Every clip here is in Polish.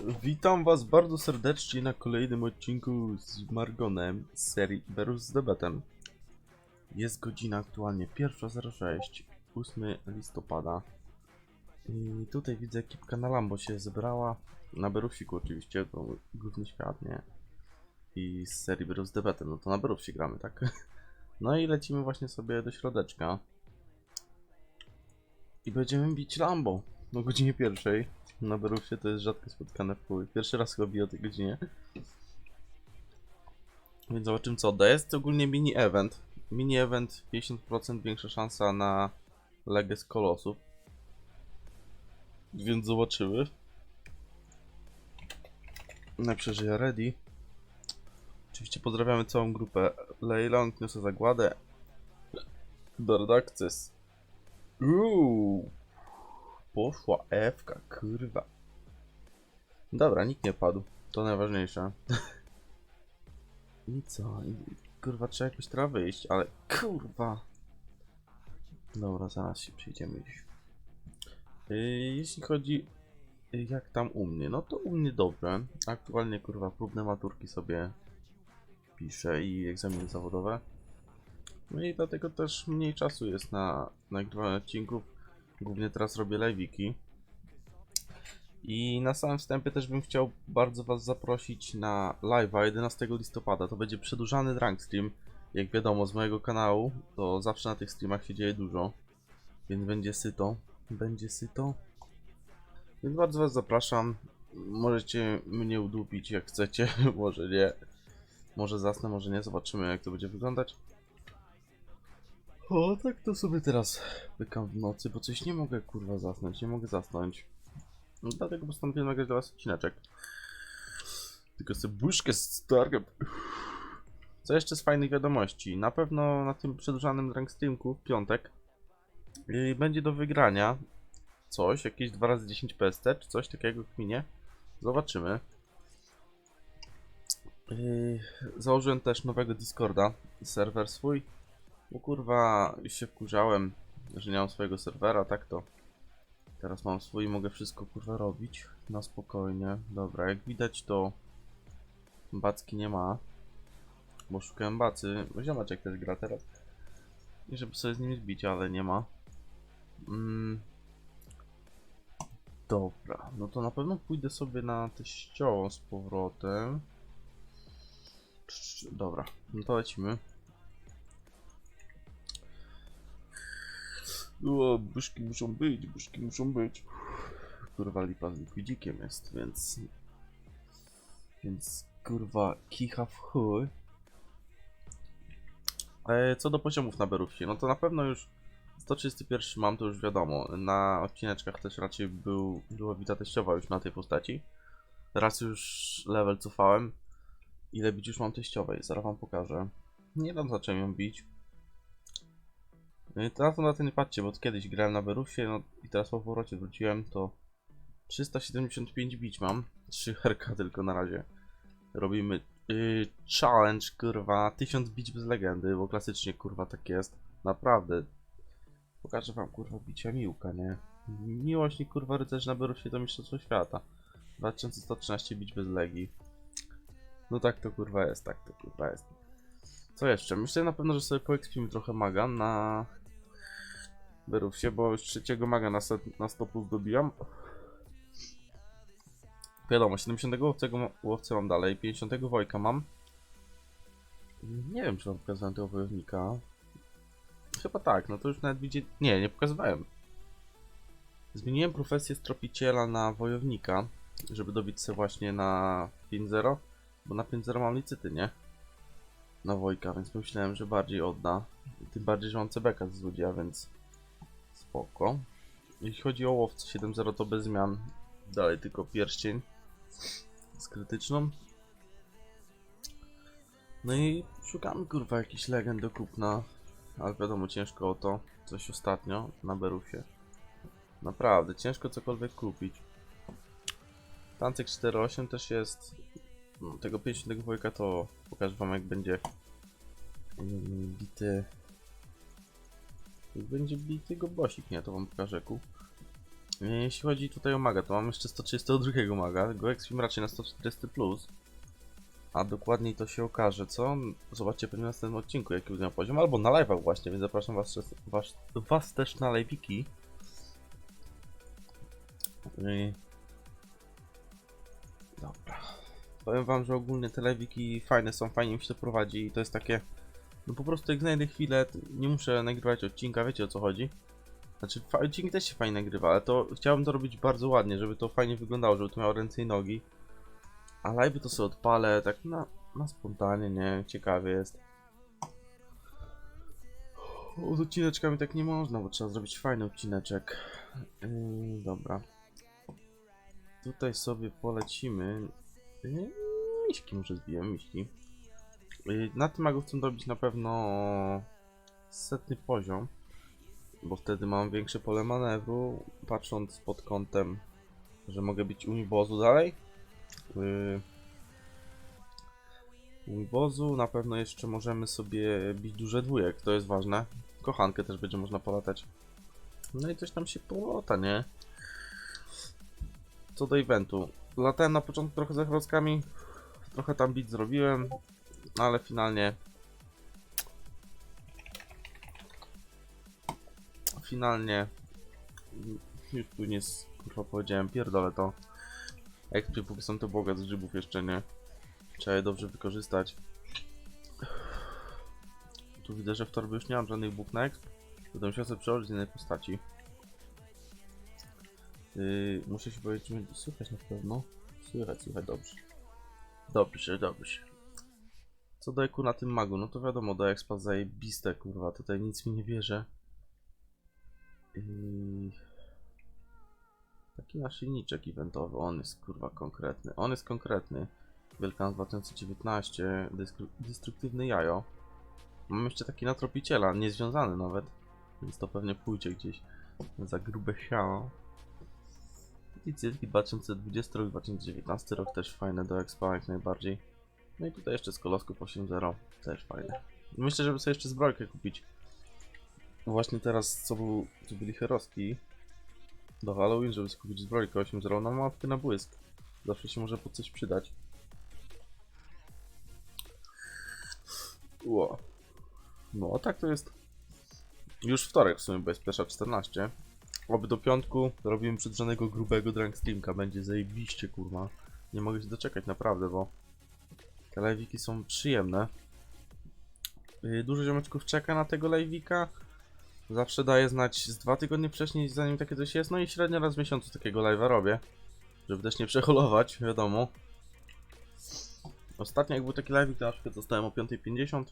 Witam was bardzo serdecznie na kolejnym odcinku z Margonem z serii Berus z debatem. Jest godzina aktualnie 1.06, 8 listopada. I tutaj widzę ekipka na Lambo się zebrała. Na Berusiku oczywiście, to główny świat, nie? I z serii Berus z debatem, no to na Berusie gramy, tak? No i lecimy właśnie sobie do środeczka. I będziemy bić Lambo o godzinie pierwszej. Na Berusie to jest rzadko spotkane w chuj. Pierwszy raz chyba o tej godzinie. Więc zobaczymy co odda. Jest ogólnie mini event. Mini event 50% większa szansa na legę z kolosów. Więc zobaczymy. Na przeżyję ready. Oczywiście pozdrawiamy całą grupę. Leyland niosę zagładę. Dark Access. Uuu. Poszła Ewka, kurwa. Dobra, nikt nie padł. To najważniejsze. I co? Kurwa, trzeba jakoś teraz wyjść, ale kurwa. Dobra, zaraz się przyjdziemy gdzieś. Yy, jeśli chodzi yy, jak tam u mnie, no to u mnie dobrze. Aktualnie kurwa próbne maturki sobie piszę i egzaminy zawodowe. No i dlatego też mniej czasu jest na nagrywanie odcinków. Głównie teraz robię live'iki. I na samym wstępie też bym chciał bardzo Was zaprosić na live'a 11 listopada. To będzie przedłużany drunk stream. Jak wiadomo z mojego kanału, to zawsze na tych streamach się dzieje dużo. Więc będzie syto. Będzie syto. Więc bardzo Was zapraszam. Możecie mnie udupić jak chcecie, może nie. Może zasnę, może nie. Zobaczymy jak to będzie wyglądać. O, tak to sobie teraz pykam w nocy, bo coś nie mogę kurwa zasnąć, nie mogę zasnąć. No, dlatego postanowiłem nagrać dla was odcineczek. Tylko sobie buszkę stargam. Co jeszcze z fajnych wiadomości? Na pewno na tym przedłużanym rank streamku w piątek yy, będzie do wygrania coś, jakieś 2 razy 10 PST, czy coś takiego kminie. Zobaczymy. Yy, założyłem też nowego Discorda, serwer swój. Bo kurwa się wkurzałem, że nie mam swojego serwera, tak to teraz mam swój i mogę wszystko kurwa robić na spokojnie. Dobra, jak widać to backi nie ma, bo szukałem bacy, bo ziomeczek też gra teraz. I żeby sobie z nim zbić, ale nie ma. Mm. Dobra, no to na pewno pójdę sobie na teściową z powrotem. Dobra, no to lecimy. O, buszki muszą być, buszki muszą być. Kurwa lipa z likwidzikiem jest, więc... Więc kurwa kicha w chuj. E, co do poziomów na Berusie, no to na pewno już 131 mam, to już wiadomo. Na odcineczkach też raczej był, była wita teściowa już na tej postaci. Teraz już level cofałem. Ile bić już mam teściowej, zaraz wam pokażę. Nie wiem zacząłem ją bić. No teraz na to nie patrzcie, bo kiedyś grałem na Berusie, no i teraz po powrocie wróciłem, to 375 bić mam. 3 herka tylko na razie. Robimy yy, challenge, kurwa, 1000 bić bez legendy, bo klasycznie, kurwa, tak jest. Naprawdę. Pokażę wam, kurwa, bicia miłka, nie? Miłośnik, kurwa, rycerz na Berusie to mistrzostwo świata. 2113 bić bez legii. No tak to, kurwa, jest, tak to, kurwa, jest. Co jeszcze? Myślę na pewno, że sobie poekspimy trochę maga na Berusie, bo już trzeciego maga na, set, na 100 plus dobijam. Wiadomo, 70 łowcego, łowcę mam dalej, 50 wojka mam. Nie wiem, czy wam pokazałem tego wojownika. Chyba tak, no to już nawet widzicie... Nie, nie pokazywałem. Zmieniłem profesję z tropiciela na wojownika, żeby dobić się właśnie na 5-0, bo na 5-0 mam licyty, nie? na Wojka, więc myślałem, że bardziej odda. Tym bardziej, że mam CBK z złodzieja, więc spoko. Jeśli chodzi o łowcę 7.0 to bez zmian. Dalej tylko pierścień z krytyczną. No i szukamy kurwa jakiś legend do kupna. Ale wiadomo, ciężko o to. Coś ostatnio na Berusie. Naprawdę, ciężko cokolwiek kupić. Tancek 4.8 też jest. No, tego 50 wojka to pokażę wam jak będzie mm, bity będzie bity go bosik, nie, to wam pokażę ku. E, Jeśli chodzi tutaj o maga, to mam jeszcze 132 maga, go expim raczej na 140+. Plus. A dokładniej to się okaże, co? Zobaczcie pewnie w następnym odcinku, jaki będzie poziom, albo na live'ach właśnie, więc zapraszam was, was, was też na live'iki. Yy. Dobra. Powiem wam, że ogólnie te live'iki fajne są, fajnie mi się to prowadzi i to jest takie... No po prostu jak znajdę chwilę, nie muszę nagrywać odcinka, wiecie o co chodzi. Znaczy, odcinki też się fajnie nagrywa, ale to chciałbym to robić bardzo ładnie, żeby to fajnie wyglądało, żeby to miało ręce i nogi. A live to sobie odpalę, tak na, na spontanie, nie? Ciekawie jest. Z odcineczkami tak nie można, bo trzeba zrobić fajny odcineczek. Yy, dobra. Tutaj sobie polecimy. Yy, miśki może zbiłem, miśki. Yy, na tym magu chcę robić na pewno setny poziom, bo wtedy mam większe pole manewru, patrząc pod kątem, że mogę być unibozu dalej. Yy, Unibozu na pewno jeszcze możemy sobie bić duże dwójek, to jest ważne. Kochankę też będzie można polatać. No i coś tam się polota, nie? Co do eventu. Latałem na początku trochę ze chrockami, trochę tam bit zrobiłem, ale finalnie finalnie tu nie kurwa powiedziałem, pierdolę to. Ekspy póki są to bogacz z grzybów jeszcze nie. Trzeba je dobrze wykorzystać. Tu widzę, że w torbie już nie mam żadnych exp. Będę musiał sobie przełożyć z innej postaci. Yy, muszę się powiedzieć, słychać na pewno. Słychać, słychać dobrze. Dobrze, dobrze. Co do eku na tym magu, no to wiadomo, do expa zajebiste, kurwa, tutaj nic mi nie bierze. Yy... Taki naszyjniczek eventowy, on jest kurwa konkretny. On jest konkretny. Wielkan 2019, dystru- destruktywny jajo. Mam jeszcze taki na tropiciela, niezwiązany nawet. Więc to pewnie pójdzie gdzieś za grube siano. I cyrki 2020 rok, 2019 rok też fajne do expa jak najbardziej. No i tutaj jeszcze z kolosków 8.0 też fajne. Myślę, żeby sobie jeszcze zbrojkę kupić. Właśnie teraz co, był, co byli heroski do Halloween, żeby sobie kupić zbrojkę 8.0 na mapkę na błysk. Zawsze się może po coś przydać. Ło. No, tak to jest. Już wtorek w sumie, bo jest pierwsza 14. Oby do piątku robimy przedrzanego grubego drunk streamka. Będzie zajebiście, kurwa. Nie mogę się doczekać, naprawdę, bo te są przyjemne. Yy, Dużo ziomeczków czeka na tego live'ika. Zawsze daję znać z dwa tygodnie wcześniej, zanim takie coś jest. No i średnio raz w miesiącu takiego live'a robię. Żeby też nie przeholować, wiadomo. Ostatnio jak był taki live, to na przykład zostałem o 5.50.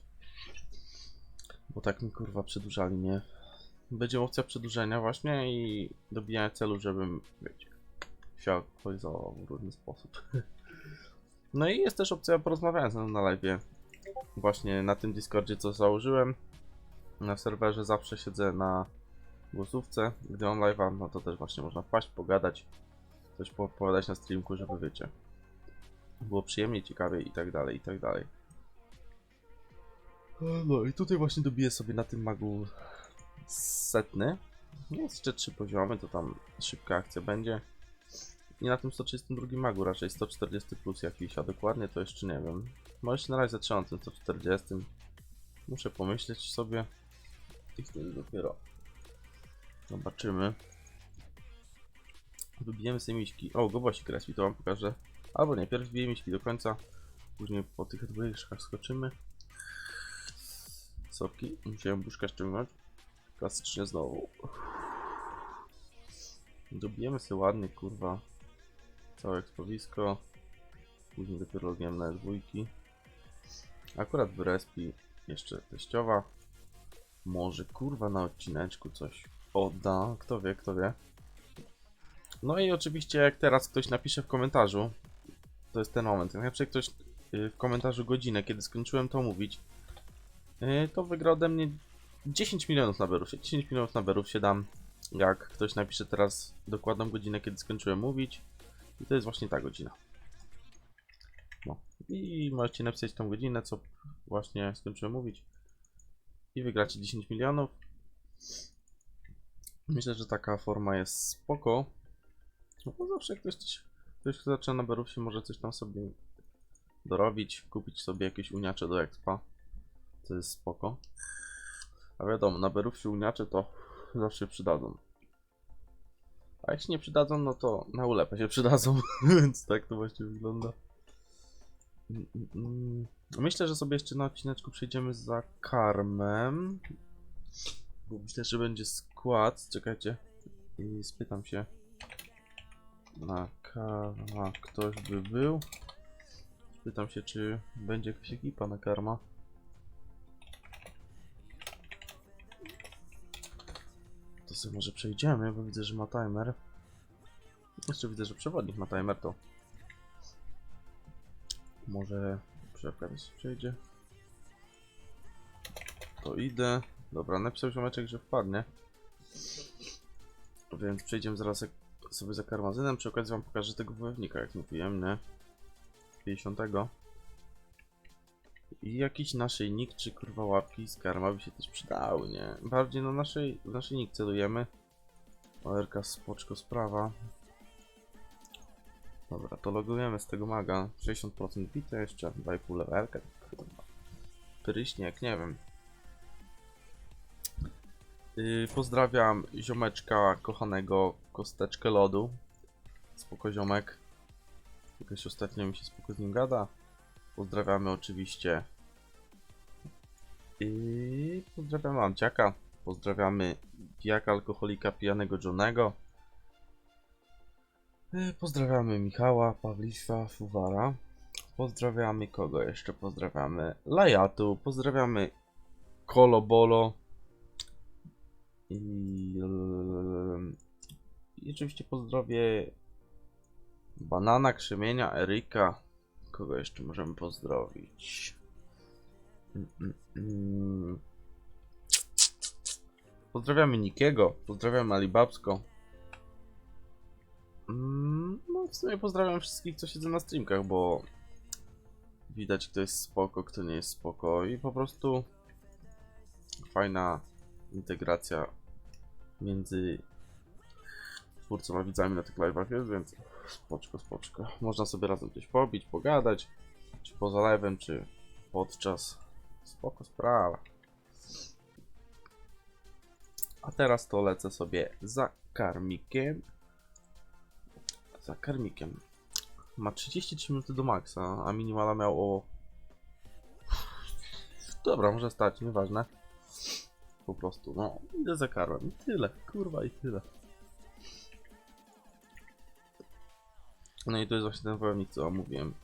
Bo tak mi kurwa przedłużali, nie? Będzie opcja przedłużenia właśnie i dobijania celu, żebym, wiecie, się aktualizował w różny sposób. No i jest też opcja porozmawiania na live. Właśnie na tym Discordzie, co założyłem. Na serwerze zawsze siedzę na głosówce. Gdy mam live'a, no to też właśnie można wpaść, pogadać, coś poopowiadać na streamku, żeby wiecie, było przyjemniej, ciekawiej i tak dalej, i tak dalej. No i tutaj właśnie dobiję sobie na tym magu setny. No, Jeszcze trzy poziomy, to tam szybka akcja będzie. I na tym 132 magu raczej 140 plus jakiś, a dokładnie to jeszcze nie wiem. Może się na razie zatrzymam tym 140. Muszę pomyśleć sobie. I wtedy dopiero zobaczymy. Wybijemy sobie miśki. O, gobosik respi, to wam pokażę. Albo nie, pierw wbijemy miśki do końca. Później po tych dwójkach skoczymy. Sopki, musiałem buszka ściągnąć. Klasycznie znowu. Dobijemy sobie ładnie, kurwa. Całe ekspowisko. Później dopiero logiem na dwójki. Akurat w respi jeszcze teściowa. Może kurwa na odcineczku coś odda. Kto wie, kto wie. No i oczywiście jak teraz ktoś napisze w komentarzu, to jest ten moment. Jak napisze ktoś y, w komentarzu godzinę, kiedy skończyłem to mówić, y, to wygra ode mnie 10 milionów na berów. 10 milionów na berów się dam, jak ktoś napisze teraz dokładną godzinę, kiedy skończyłem mówić. I to jest właśnie ta godzina. No. I możecie napisać tą godzinę, co właśnie skończyłem mówić. I wygracie 10 milionów. Myślę, że taka forma jest spoko. No zawsze ktoś, ktoś kto zaczyna na Berufsie może coś tam sobie dorobić, kupić sobie jakieś uniacze do expa. To jest spoko. A wiadomo, na Berufsie uniacze to zawsze przydadzą. A jak się nie przydadzą, no to na ulepę się przydadzą, więc tak to właśnie wygląda. Mm, mm, mm. Myślę, że sobie jeszcze na odcineczku przejdziemy za karmem. Bo myślę, że będzie skład. Czekajcie. I spytam się. Na karma ktoś by był. Spytam się, czy będzie jakaś ekipa na karma. To sobie może przejdziemy, bo widzę, że ma timer. Jeszcze widzę, że przewodnik ma timer, to może przewka też przejdzie. To idę. Dobra, napisał ziomeczek, że wpadnie. Więc przejdziemy zaraz sobie za karmazynem. Przy okazji wam pokażę tego wojownika, jak mówiłem, nie? 50. I jakiś naszyjnik czy kurwa łapki z karma by się też przydały, nie? Bardziej na naszej, w naszyjnik celujemy. ORK spoczko sprawa. Dobra, to logujemy z tego maga. 60% bite jeszcze, 2,5 levelkę. Kurwa. Pryśniek, nie wiem. Yy, pozdrawiam ziomeczka kochanego kosteczkę lodu. Spoko ziomek. Jakoś ostatnio mi się spoko z nim gada. Pozdrawiamy oczywiście. I pozdrawiamy Amciaka. Pozdrawiamy pijaka alkoholika pijanego Johnego. Yy, Pozdrawiamy Michała, Pawlisza, Fuwara. Pozdrawiamy kogo jeszcze? Pozdrawiamy Lajatu. Pozdrawiamy Kolobolo. I, I oczywiście pozdrowię Banana, Krzemienia, Eryka. Kogo jeszcze możemy pozdrowić? Pozdrawiamy Nikiego, pozdrawiam Alibabsko. Mm, No w sumie pozdrawiam wszystkich, co siedzą na streamkach, bo widać kto jest spoko, kto nie jest spoko i po prostu fajna integracja między twórcą a widzami na tych live'ach jest, więc spoczko, spoczko. Można sobie razem coś pobić, pogadać, czy poza live'em, czy podczas. Spoko sprawa. A teraz to lecę sobie za karmikiem. Za karmikiem. Ma 33 minuty do maksa, a minimala miał o... Dobra, może stać, nieważne. Po prostu, no, idę za karmem. I tyle, kurwa i tyle. No i to jest właśnie ten wojownik, co mówiłem.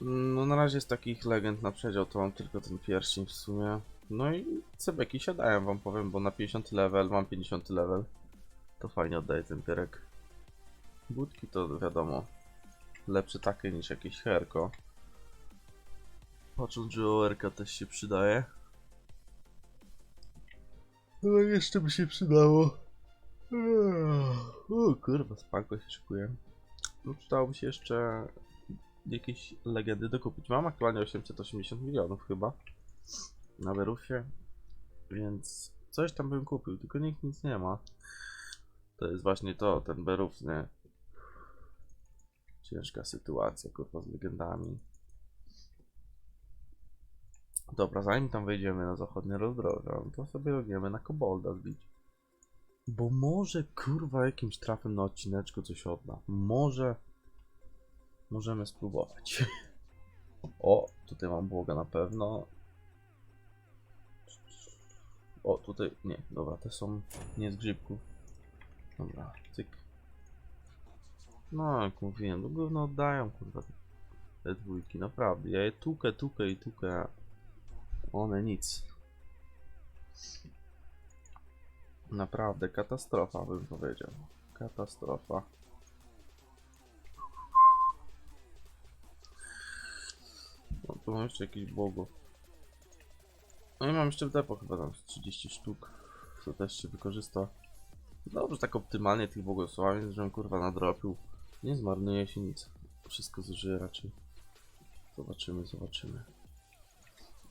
No na razie z takich legend na przedział to mam tylko ten pierścień w sumie. No i cebeki siadają wam powiem, bo na 50 level mam 50 level. To fajnie oddaje ten pierek. Budki to wiadomo. Lepsze takie niż jakieś herko. Patrząc, że ORK też się przydaje. No jeszcze by się przydało. O kurwa, spanko się szykuje. No przydałoby się jeszcze jakieś legendy dokupić. Mam aktualnie 880 milionów chyba na Berufie, więc coś tam bym kupił, tylko nikt nic nie ma. To jest właśnie to, ten Beruf, nie? Ciężka sytuacja, kurwa, z legendami. Dobra, zanim tam wejdziemy na zachodnie rozdroże, no to sobie logniemy na Kobolda zbić. Bo może, kurwa, jakimś trafem na odcineczku coś odda. Może... Możemy spróbować. O, tutaj mam błoga na pewno. O, tutaj, nie, dobra, te są nie z grzybków. Dobra, cyk. No, jak mówiłem, no gówno oddają, kurwa, te dwójki, naprawdę. Ja je tukę, tukę i tukę, one nic. Naprawdę, katastrofa bym powiedział. Katastrofa. No, tu mam jeszcze jakiś błogów. No i mam jeszcze w depo chyba tam z 30 sztuk. To też się wykorzysta. Dobrze, tak optymalnie tych błogosławień, żebym kurwa nadrobił. Nie zmarnuje się nic. Wszystko zużyję raczej. Zobaczymy, zobaczymy.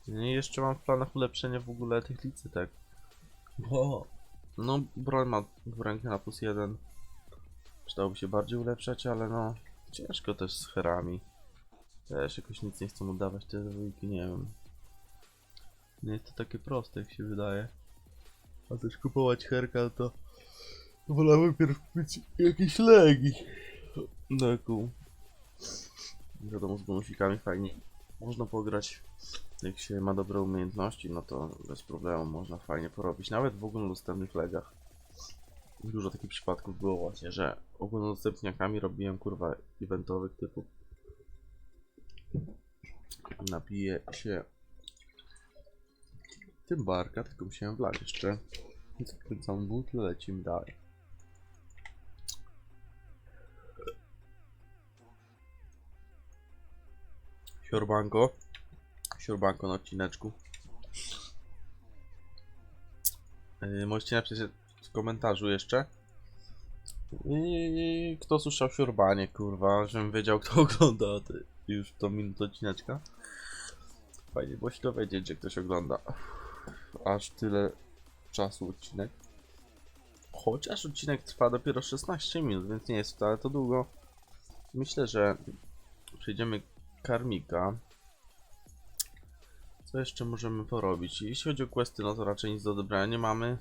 No i jeszcze mam w planach ulepszenie w ogóle tych licytek. Bo... No, broń ma w rękę na plus jeden. Przydałoby się bardziej ulepszać, ale no ciężko też z herami. Też jakoś nic nie chcą oddawać te dwójki, nie wiem. Nie jest to takie proste jak się wydaje. A też kupować herka to wolałbym pierw kupić jakieś legi. Deku. Wiadomo, z bonusikami fajnie można pograć. Jak się ma dobre umiejętności, no to bez problemu można fajnie porobić. Nawet w ogólnodostępnych legach. Dużo takich przypadków było właśnie, że ogólnodostępniakami robiłem kurwa eventowych typów. Napiję się tym barka, tylko musiałem wlać jeszcze. I zakręcam butlę, lecimy dalej. Siorbanko. Siorbanko na odcineczku. Yy, możecie napisać w komentarzu jeszcze. I kto słyszał siorbanie, kurwa, żebym wiedział kto ogląda ty, już tą minutę odcineczka. Fajnie było się dowiedzieć, że ktoś ogląda. Aż tyle czasu odcinek. Chociaż odcinek trwa dopiero 16 minut, więc nie jest wcale to długo. Myślę, że przejdziemy karmika. Co jeszcze możemy porobić? Jeśli chodzi o questy, no to raczej nic do odebrania nie mamy.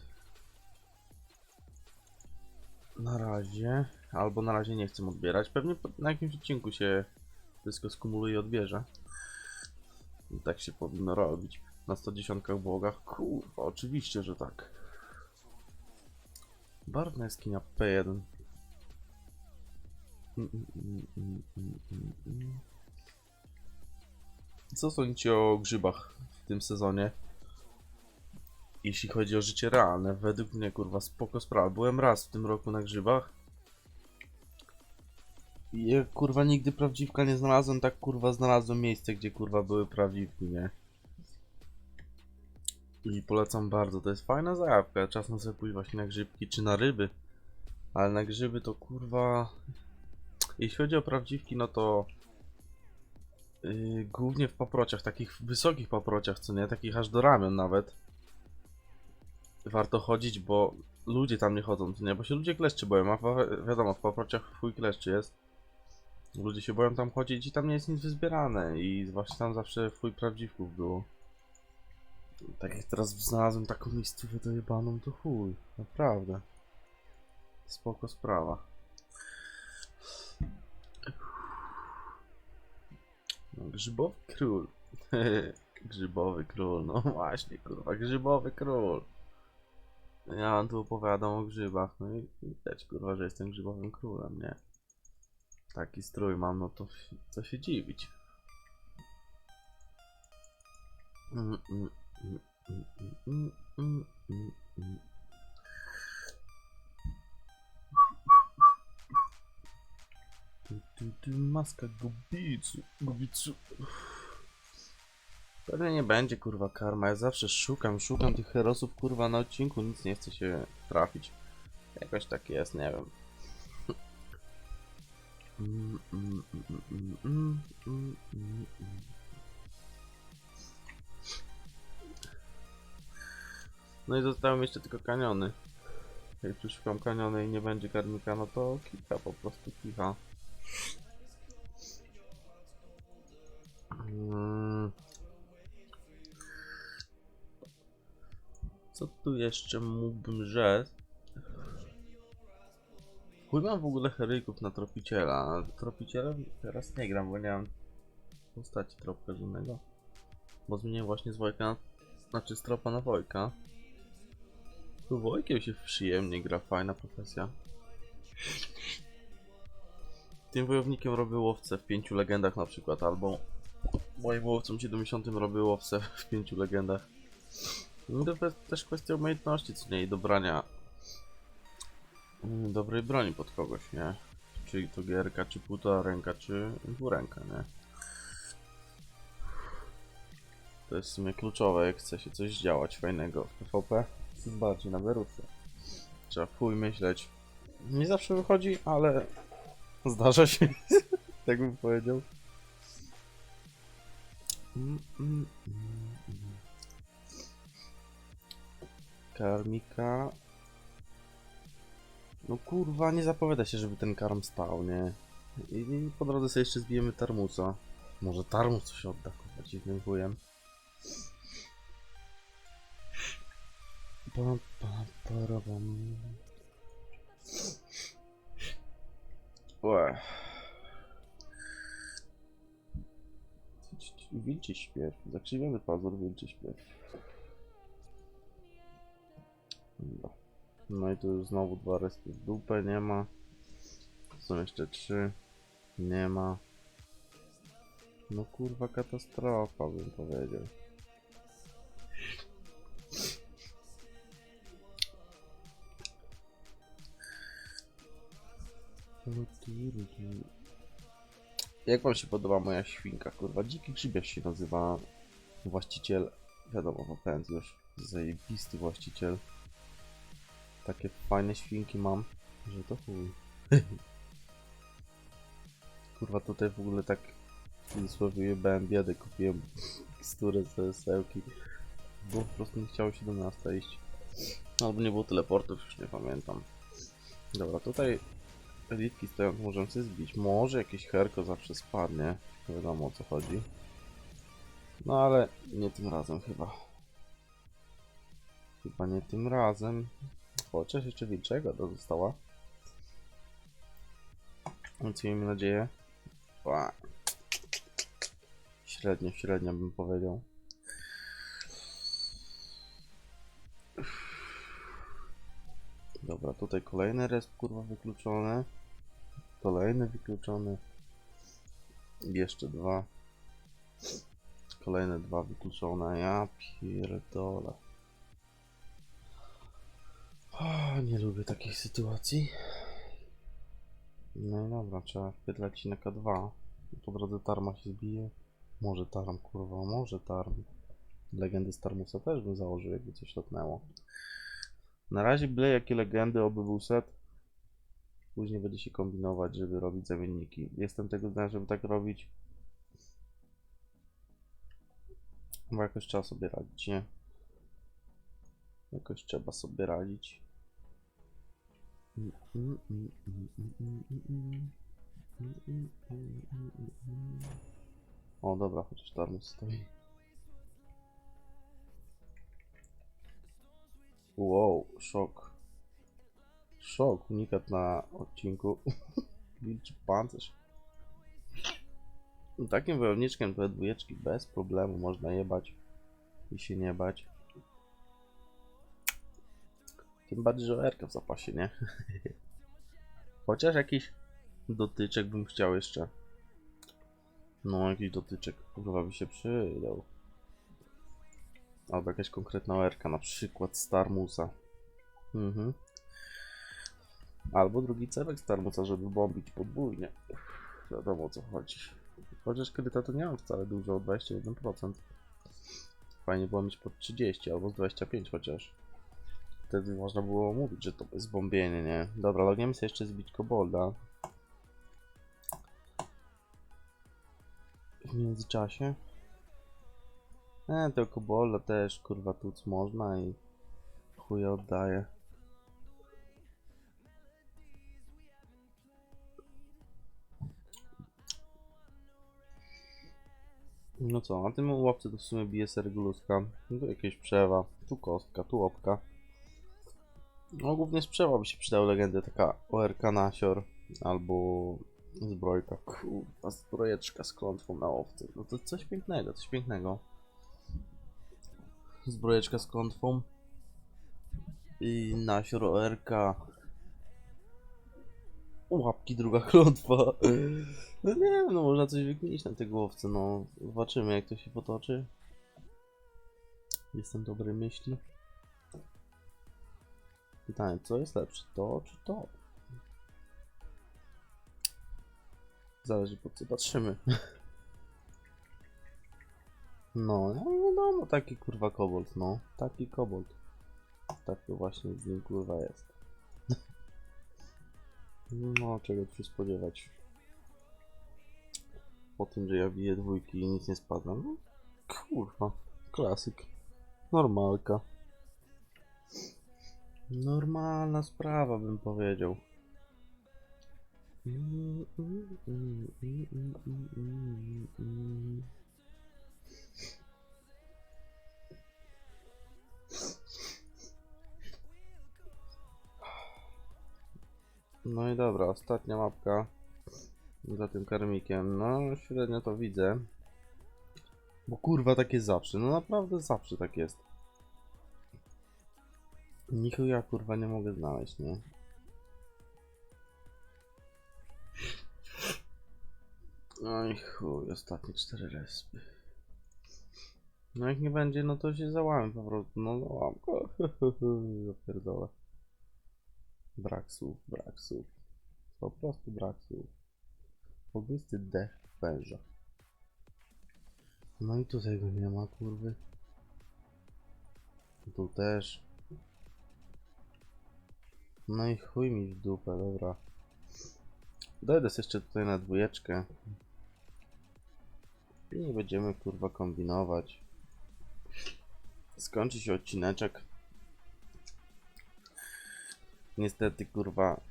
Na razie. Albo na razie nie chcę odbierać. Pewnie na jakimś odcinku się wszystko skumuluje i odbierze. I tak się powinno robić. Na 110 błogach. Kurwa, oczywiście, że tak. Barwna jaskinia P1. Mm, mm, mm, mm, mm, mm, mm. Co sądzicie o grzybach w tym sezonie? Jeśli chodzi o życie realne, według mnie kurwa spoko sprawa. Byłem raz w tym roku na grzybach. Ja, kurwa nigdy prawdziwka nie znalazłem, tak kurwa znalazłem miejsce, gdzie kurwa były prawdziwki, nie? I polecam bardzo, to jest fajna zajawka. Czasem sobie pójść właśnie na grzybki czy na ryby. Ale na grzyby to kurwa... Jeśli chodzi o prawdziwki, no to... Yy, głównie w paprociach, takich wysokich paprociach, co nie? Takich aż do ramion nawet. Warto chodzić, bo ludzie tam nie chodzą, co nie? Bo się ludzie kleszczy boją, a wi- wiadomo, w paprociach chuj kleszczy jest. Ludzie się boją tam chodzić i tam nie jest nic wyzbierane i właśnie tam zawsze chuj prawdziwków było. Tak jak teraz znalazłem taką miejscówkę dojebaną, to chuj, naprawdę. Spoko sprawa. No, grzybowy król. grzybowy król, no właśnie, kurwa, grzybowy król. Ja wam tu opowiadam o grzybach, no i widać, kurwa, że jestem grzybowym królem, nie? Taki strój mam, no to co się dziwić. Maska gubicu, gubicu. Pewnie nie będzie kurwa karma, ja zawsze szukam, szukam tych herosów kurwa na odcinku, nic nie chce się trafić. Jakoś tak jest, nie wiem. No i zostały mi jeszcze tylko kaniony. Jak przeszukam kaniony i nie będzie karmika, no to kicha, po prostu kicha. Mm. Co tu jeszcze mógłbym rzec? Mam w ogóle heryjków na tropiciela. Tropicielem teraz nie gram, bo nie mam postaci tropka żadnego. Bo zmieniłem właśnie z Wojka na... Znaczy z tropa na Wojka. Tu Wojkiem się przyjemnie gra, fajna profesja. Tym wojownikiem robię łowcę w pięciu legendach na przykład, albo moim łowcą 70 robię łowcę w pięciu legendach. No to jest też kwestia umiejętności, co nie, i dobrania dobrej broni pod kogoś, nie? Czy to gierka, czy półtora ręka, czy dwuręka, nie? To jest w sumie kluczowe, jak chce się coś działać fajnego w PvP, tym bardziej na Berufie. Trzeba chuj myśleć. Nie zawsze wychodzi, ale zdarza się, tak bym powiedział. Mm, mm, mm, mm. Karmika. No kurwa, nie zapowiada się, żeby ten karm stał, nie? I, i po drodze sobie jeszcze zbijemy Tarmusa. Może Tarmus coś odda, kurwa, dziwnym wujem. Pam, pam, parabam. Łe. Wilczy śpiew. Zakrzywiony pazur, wilczy śpiew. Dobra. No i tu już znowu dwa respy w dupę, nie ma. Są jeszcze trzy. Nie ma. No kurwa katastrofa bym powiedział. Jak wam się podoba moja świnka, kurwa? Dziki grzybiarz się nazywa właściciel. Wiadomo, popędz już. Zajebisty właściciel. Takie fajne świnki mam, że to chuj. Kurwa, tutaj w ogóle tak w cudzysłowie jebałem biedę, kupiłem miksturę z sesełki. Bo po prostu nie chciało się do miasta iść. Albo nie było teleportów, już nie pamiętam. Dobra, tutaj elitki stoją, to możemy sobie zbić. Może jakieś herko zawsze spadnie. Nie wiadomo o co chodzi. No ale nie tym razem chyba. Chyba nie tym razem. Chociaż jeszcze wilczego to została. Więc miejmy nadzieję. Ła. Średnio, średnio bym powiedział. Dobra, tutaj kolejny resp kurwa wykluczony. Kolejny wykluczony. Jeszcze dwa. Kolejne dwa wykluczone. Ja pierdolę. O, nie lubię takich sytuacji. No i dobra, trzeba wpytlać na K2. Po drodze Tarma się zbije. Może Tarm, kurwa, może Tarm. Legendy z Tarmusa też bym założył, jakby coś lotnęło. Na razie byle jakie legendy, oby był set. Później będzie się kombinować, żeby robić zamienniki. Jestem tego zdania, żeby tak robić. Bo jakoś trzeba sobie radzić, nie? Jakoś trzeba sobie radzić. O, dobra, chociaż Tarmus stoi. Wow, szok. Szok, unikat na odcinku. Wilczy pancerz. Takim wojowniczkiem te dwójeczki bez problemu można jebać i się nie bać. Tym bardziej, że erka w zapasie, nie? Chociaż jakiś dotyczek bym chciał jeszcze. No, jakiś dotyczek kurwa by się przydał. Albo jakaś konkretna erka, na przykład Starmusa. Mhm. Albo drugi cewek Starmusa, żeby bombić podwójnie. Wiadomo o co chodzi. Chociaż kryta to nie mam wcale dużo, 21%. Fajnie było mieć pod 30 albo z 25 chociaż. Wtedy można było mówić, że to jest bombienie, nie? Dobra, logniemy sobie jeszcze zbić kobolda. W międzyczasie. E, tego kobolda też, kurwa, tuc można i chuja oddaje. No co, na tym łapce to w sumie bije serguluska. Tu jakieś przewa, tu kostka, tu łapka. No głównie z przewa by się przydał legendy, taka ORK Nasior albo zbrojka. Kurwa, zbrojeczka z klątwą na owcy. No to coś pięknego, coś pięknego. Zbrojeczka z klątwą. I Nasior ORK. Łapki druga klątwa. No nie wiem, no można coś wykminić na tej głowce, no. Zobaczymy jak to się potoczy. Jestem dobrej myśli. Pytanie, co jest lepsze, to czy to? Zależy po co patrzymy. No, no wiadomo, taki kurwa kobold, no. Taki kobold. Tak to właśnie z nim kurwa jest. No, czego tu spodziewać. Po tym, że ja biję dwójki i nic nie spada. No, kurwa, klasyk. Normalka. Normalna sprawa, bym powiedział. No i dobra, ostatnia mapka za tym karmikiem. No, średnio to widzę. Bo kurwa tak jest zawsze, no naprawdę zawsze tak jest. Nichu ja kurwa nie mogę znaleźć, nie? No i chuj, ostatnie cztery respy. No jak nie będzie, no to się załamy po prostu. No załam go. Zapierdolę. Brak słów, brak słów. Po prostu brak słów. Pobysty dech węża. No i tutaj go nie ma, kurwy. Tu też. No i chuj mi w dupę, dobra. Dojdę jeszcze tutaj na dwójeczkę. I nie będziemy kurwa kombinować. Skończy się odcineczek. Niestety kurwa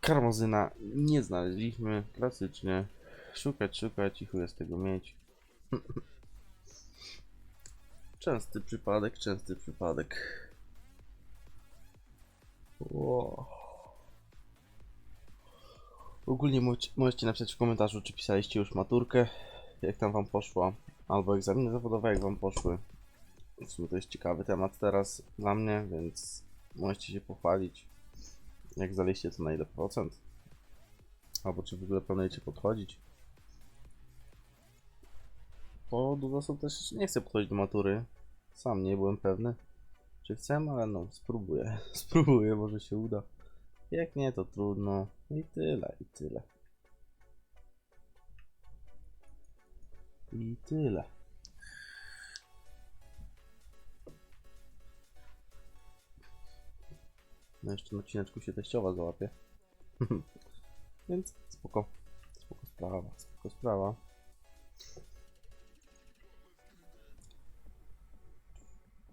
karmozyna nie znaleźliśmy. Klasycznie. Szukać, szukać i chuj z tego mieć. Częsty przypadek, częsty przypadek. Ogólnie możecie- napisać w komentarzu, czy pisaliście już maturkę, jak tam wam poszło, albo egzaminy zawodowe, jak wam poszły. W sumie to jest ciekawy temat teraz dla mnie, więc możecie się pochwalić, jak zdaliście to na ile procent, albo czy w ogóle planujecie podchodzić. Bo dużo osób też nie chce podchodzić do matury. Sam nie byłem pewny, czy chcę, ale no, spróbuję. Spróbuję, może się uda. Jak nie, to trudno. I tyle, i tyle. I tyle. No jeszcze na odcineczku się teściowa załapie. Więc spoko. Spoko sprawa, spoko sprawa.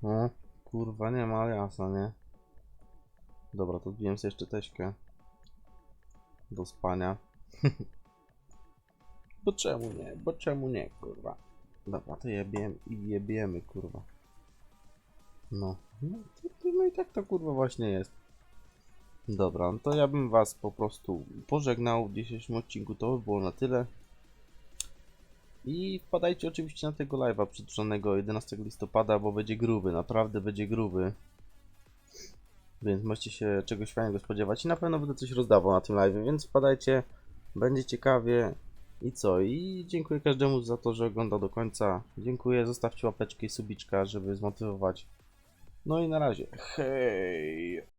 No, kurwa nie ma aliasa, nie? Dobra, to wbiłem sobie jeszcze teśkę. Do spania. Bo czemu nie? Bo czemu nie, kurwa? Dobra, to jebiemy i jebiemy, kurwa. No. No, no i tak to kurwa właśnie jest. Dobra, no to ja bym was po prostu pożegnał w dzisiejszym odcinku. To by było na tyle. I wpadajcie oczywiście na tego live'a przedłużonego 11 listopada, bo będzie gruby, naprawdę będzie gruby. Więc możecie się czegoś fajnego spodziewać i na pewno będę coś rozdawał na tym live, więc wpadajcie, będzie ciekawie. I co? I dziękuję każdemu za to, że ogląda do końca. Dziękuję, zostawcie łapeczkę i subiczka, żeby zmotywować. No i na razie. Hej!